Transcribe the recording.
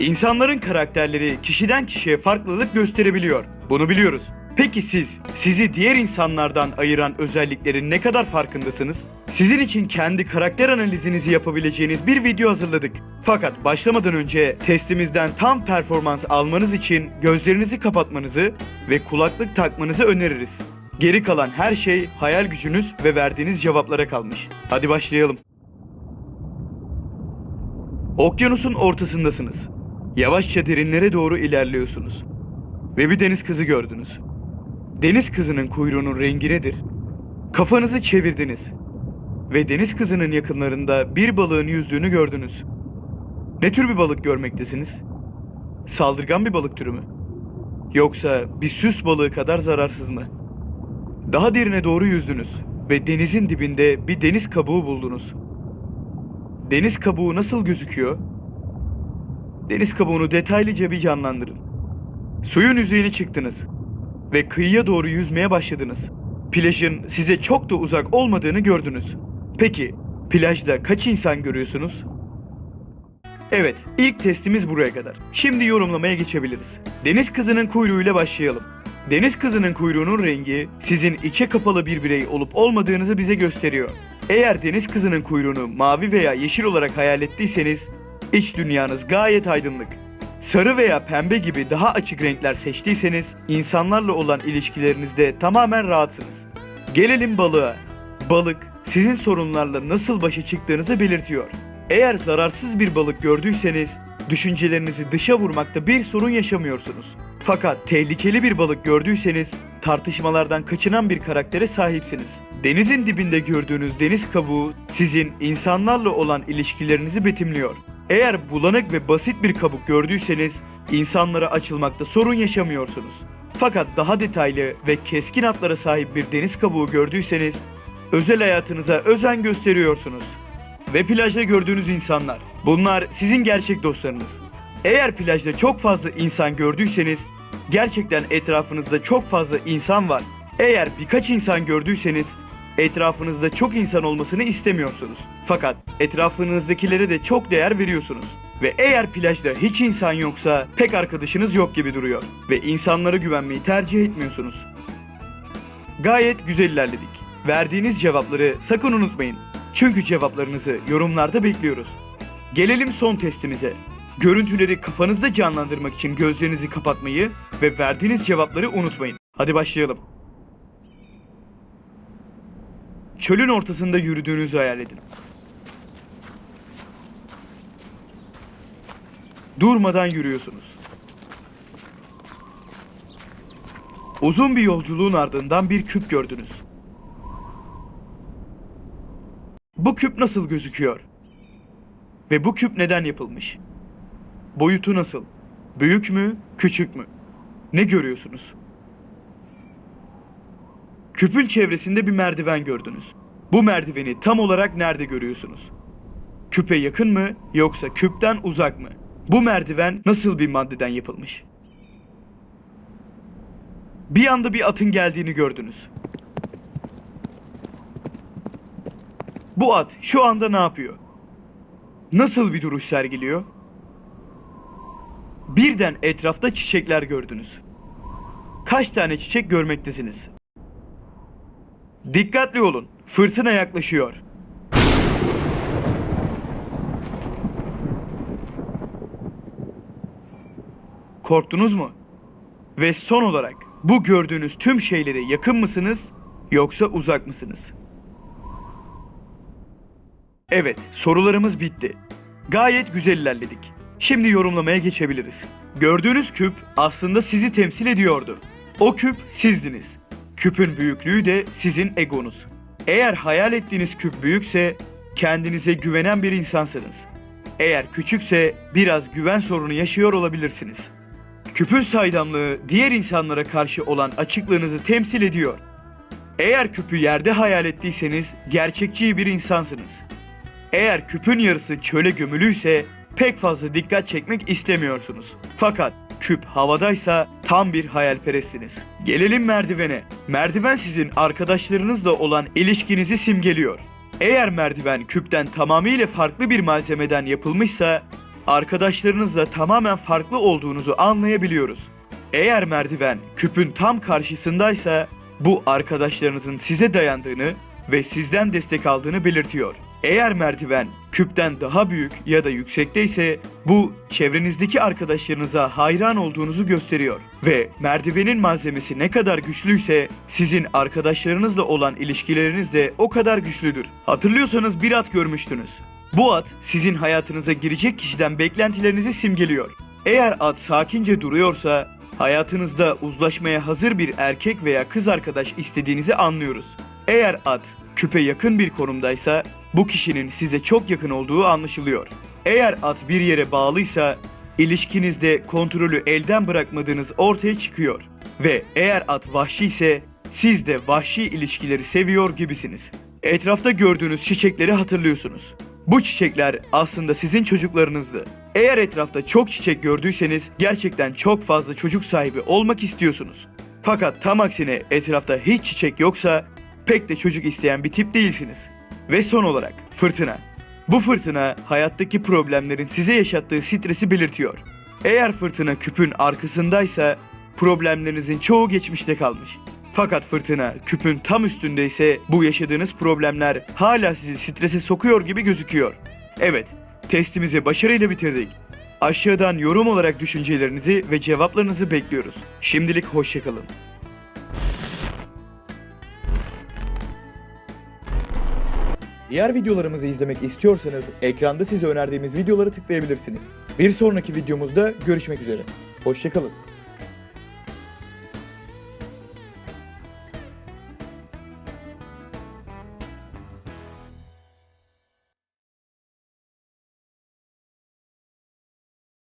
İnsanların karakterleri kişiden kişiye farklılık gösterebiliyor. Bunu biliyoruz. Peki siz, sizi diğer insanlardan ayıran özelliklerin ne kadar farkındasınız? Sizin için kendi karakter analizinizi yapabileceğiniz bir video hazırladık. Fakat başlamadan önce testimizden tam performans almanız için gözlerinizi kapatmanızı ve kulaklık takmanızı öneririz. Geri kalan her şey hayal gücünüz ve verdiğiniz cevaplara kalmış. Hadi başlayalım. Okyanusun ortasındasınız. Yavaşça derinlere doğru ilerliyorsunuz. Ve bir deniz kızı gördünüz. Deniz kızının kuyruğunun rengi nedir? Kafanızı çevirdiniz. Ve deniz kızının yakınlarında bir balığın yüzdüğünü gördünüz. Ne tür bir balık görmektesiniz? Saldırgan bir balık türü mü? Yoksa bir süs balığı kadar zararsız mı? Daha derine doğru yüzdünüz ve denizin dibinde bir deniz kabuğu buldunuz. Deniz kabuğu nasıl gözüküyor? Deniz kabuğunu detaylıca bir canlandırın. Suyun yüzeyine çıktınız ve kıyıya doğru yüzmeye başladınız. Plajın size çok da uzak olmadığını gördünüz. Peki, plajda kaç insan görüyorsunuz? Evet, ilk testimiz buraya kadar. Şimdi yorumlamaya geçebiliriz. Deniz kızının kuyruğuyla başlayalım. Deniz kızının kuyruğunun rengi sizin içe kapalı bir birey olup olmadığınızı bize gösteriyor. Eğer deniz kızının kuyruğunu mavi veya yeşil olarak hayal ettiyseniz iç dünyanız gayet aydınlık. Sarı veya pembe gibi daha açık renkler seçtiyseniz insanlarla olan ilişkilerinizde tamamen rahatsınız. Gelelim balığa. Balık sizin sorunlarla nasıl başa çıktığınızı belirtiyor. Eğer zararsız bir balık gördüyseniz düşüncelerinizi dışa vurmakta bir sorun yaşamıyorsunuz. Fakat tehlikeli bir balık gördüyseniz tartışmalardan kaçınan bir karaktere sahipsiniz. Denizin dibinde gördüğünüz deniz kabuğu sizin insanlarla olan ilişkilerinizi betimliyor. Eğer bulanık ve basit bir kabuk gördüyseniz insanlara açılmakta sorun yaşamıyorsunuz. Fakat daha detaylı ve keskin hatlara sahip bir deniz kabuğu gördüyseniz özel hayatınıza özen gösteriyorsunuz. Ve plajda gördüğünüz insanlar. Bunlar sizin gerçek dostlarınız. Eğer plajda çok fazla insan gördüyseniz gerçekten etrafınızda çok fazla insan var. Eğer birkaç insan gördüyseniz etrafınızda çok insan olmasını istemiyorsunuz. Fakat etrafınızdakilere de çok değer veriyorsunuz. Ve eğer plajda hiç insan yoksa pek arkadaşınız yok gibi duruyor. Ve insanlara güvenmeyi tercih etmiyorsunuz. Gayet güzel ilerledik. Verdiğiniz cevapları sakın unutmayın. Çünkü cevaplarınızı yorumlarda bekliyoruz. Gelelim son testimize. Görüntüleri kafanızda canlandırmak için gözlerinizi kapatmayı ve verdiğiniz cevapları unutmayın. Hadi başlayalım. Çölün ortasında yürüdüğünüzü hayal edin. Durmadan yürüyorsunuz. Uzun bir yolculuğun ardından bir küp gördünüz. Bu küp nasıl gözüküyor? Ve bu küp neden yapılmış? Boyutu nasıl? Büyük mü, küçük mü? Ne görüyorsunuz? Küpün çevresinde bir merdiven gördünüz. Bu merdiveni tam olarak nerede görüyorsunuz? Küpe yakın mı yoksa küpten uzak mı? Bu merdiven nasıl bir maddeden yapılmış? Bir anda bir atın geldiğini gördünüz. Bu at şu anda ne yapıyor? Nasıl bir duruş sergiliyor? Birden etrafta çiçekler gördünüz. Kaç tane çiçek görmektesiniz? Dikkatli olun. Fırtına yaklaşıyor. Korktunuz mu? Ve son olarak bu gördüğünüz tüm şeylere yakın mısınız yoksa uzak mısınız? Evet, sorularımız bitti. Gayet güzel ilerledik. Şimdi yorumlamaya geçebiliriz. Gördüğünüz küp aslında sizi temsil ediyordu. O küp sizdiniz. Küpün büyüklüğü de sizin egonuz. Eğer hayal ettiğiniz küp büyükse kendinize güvenen bir insansınız. Eğer küçükse biraz güven sorunu yaşıyor olabilirsiniz. Küpün saydamlığı diğer insanlara karşı olan açıklığınızı temsil ediyor. Eğer küpü yerde hayal ettiyseniz gerçekçi bir insansınız. Eğer küpün yarısı çöle gömülüyse pek fazla dikkat çekmek istemiyorsunuz. Fakat küp havadaysa tam bir hayalperestsiniz. Gelelim merdivene. Merdiven sizin arkadaşlarınızla olan ilişkinizi simgeliyor. Eğer merdiven küpten tamamıyla farklı bir malzemeden yapılmışsa arkadaşlarınızla tamamen farklı olduğunuzu anlayabiliyoruz. Eğer merdiven küpün tam karşısındaysa bu arkadaşlarınızın size dayandığını ve sizden destek aldığını belirtiyor. Eğer merdiven küpten daha büyük ya da yüksekteyse bu çevrenizdeki arkadaşlarınıza hayran olduğunuzu gösteriyor. Ve merdivenin malzemesi ne kadar güçlüyse sizin arkadaşlarınızla olan ilişkileriniz de o kadar güçlüdür. Hatırlıyorsanız bir at görmüştünüz. Bu at sizin hayatınıza girecek kişiden beklentilerinizi simgeliyor. Eğer at sakince duruyorsa hayatınızda uzlaşmaya hazır bir erkek veya kız arkadaş istediğinizi anlıyoruz. Eğer at küpe yakın bir konumdaysa bu kişinin size çok yakın olduğu anlaşılıyor. Eğer at bir yere bağlıysa ilişkinizde kontrolü elden bırakmadığınız ortaya çıkıyor. Ve eğer at vahşi ise siz de vahşi ilişkileri seviyor gibisiniz. Etrafta gördüğünüz çiçekleri hatırlıyorsunuz. Bu çiçekler aslında sizin çocuklarınızdı. Eğer etrafta çok çiçek gördüyseniz gerçekten çok fazla çocuk sahibi olmak istiyorsunuz. Fakat tam aksine etrafta hiç çiçek yoksa pek de çocuk isteyen bir tip değilsiniz. Ve son olarak fırtına. Bu fırtına hayattaki problemlerin size yaşattığı stresi belirtiyor. Eğer fırtına küpün arkasındaysa problemlerinizin çoğu geçmişte kalmış. Fakat fırtına küpün tam üstündeyse bu yaşadığınız problemler hala sizi strese sokuyor gibi gözüküyor. Evet, testimizi başarıyla bitirdik. Aşağıdan yorum olarak düşüncelerinizi ve cevaplarınızı bekliyoruz. Şimdilik hoşçakalın. Diğer videolarımızı izlemek istiyorsanız ekranda size önerdiğimiz videoları tıklayabilirsiniz. Bir sonraki videomuzda görüşmek üzere. Hoşçakalın.